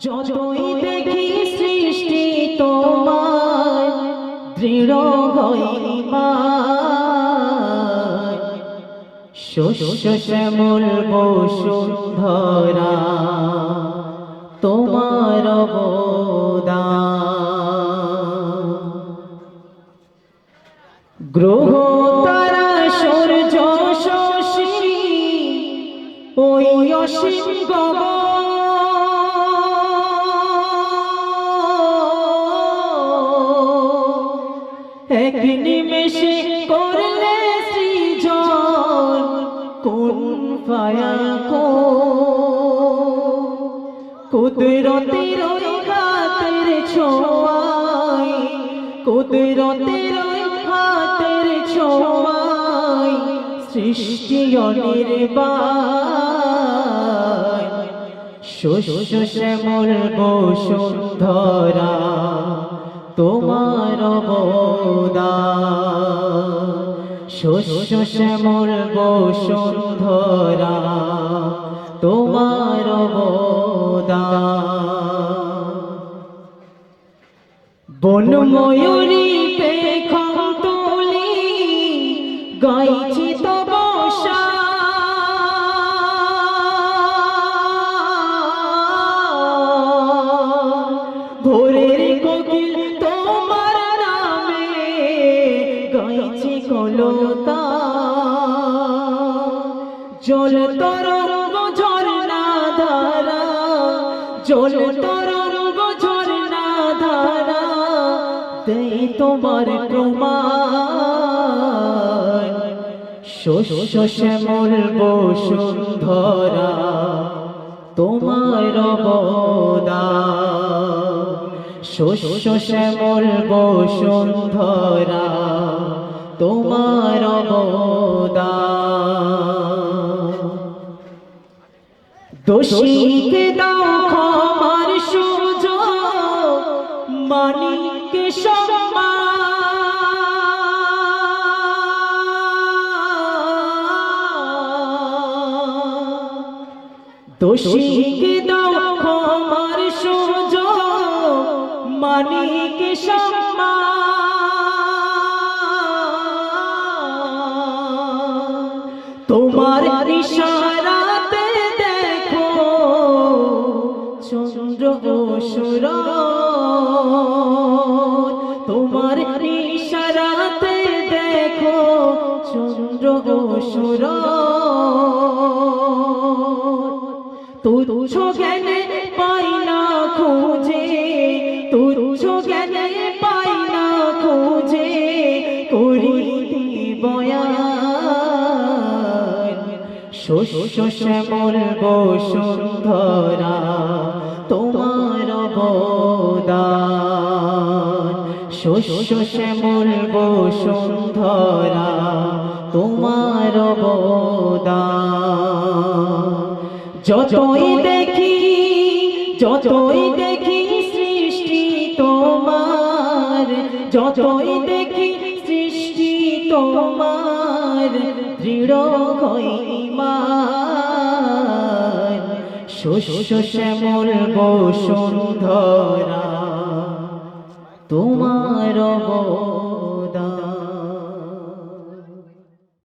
যতই দেখি সৃষ্টি তোমার দৃঢ় হইমান শস্য শ্যামল বসুন্ধরা তোমার অবদান। গ্রহ তারা সূর্য শশী ওই অসীম গগন এক নিমেষে করলে সৃজন কোন পায়া কো কুদরতের হাতের ছোঁয়ায়, কুদরতের হাতের ছোঁয়ায় সৃষ্টি অনির্বাণ। শস্য শ্যামল বসুন্ধরা, তোমার অবদান শস্য শ্যামল বসুন্ধরা তোমার বোদা বন ময়ূরী পেখম তুলি গাইছি গাইছি কলতা। জল তরঙ্গ ঝরনা ধারা জল তরঙ্গ ঝরনা ধারা দেই তোমার প্রমাণ। শস্য শ্যামল বসুন্ধরা, তোমার অবদান। শস্য শ্যামল বসুন্ধরা তোমার অবদান। দোষীকে দাও সুযোগ মানিককে সম্মান। দোষীকে দাও সম্মান তোমার ইশারাতে দেখো চন্দ্র সুর তোমার ইশারাতে দেখো চন্দ্র সুর তুচ্ছ জ্ঞানে তুচ্ছ জ্ঞানে পাই না খুঁজে করি বয়ান। বসুন্ধরা তোমার অবদান। শ্যামল বসুন্ধরা তোমার অবদান। যতই দেখি যতই দেখি তোমার যতই দেখি সৃষ্টি তোমার দৃঢ় হইমান শস্য বসুন্ধরা তোমার অবদান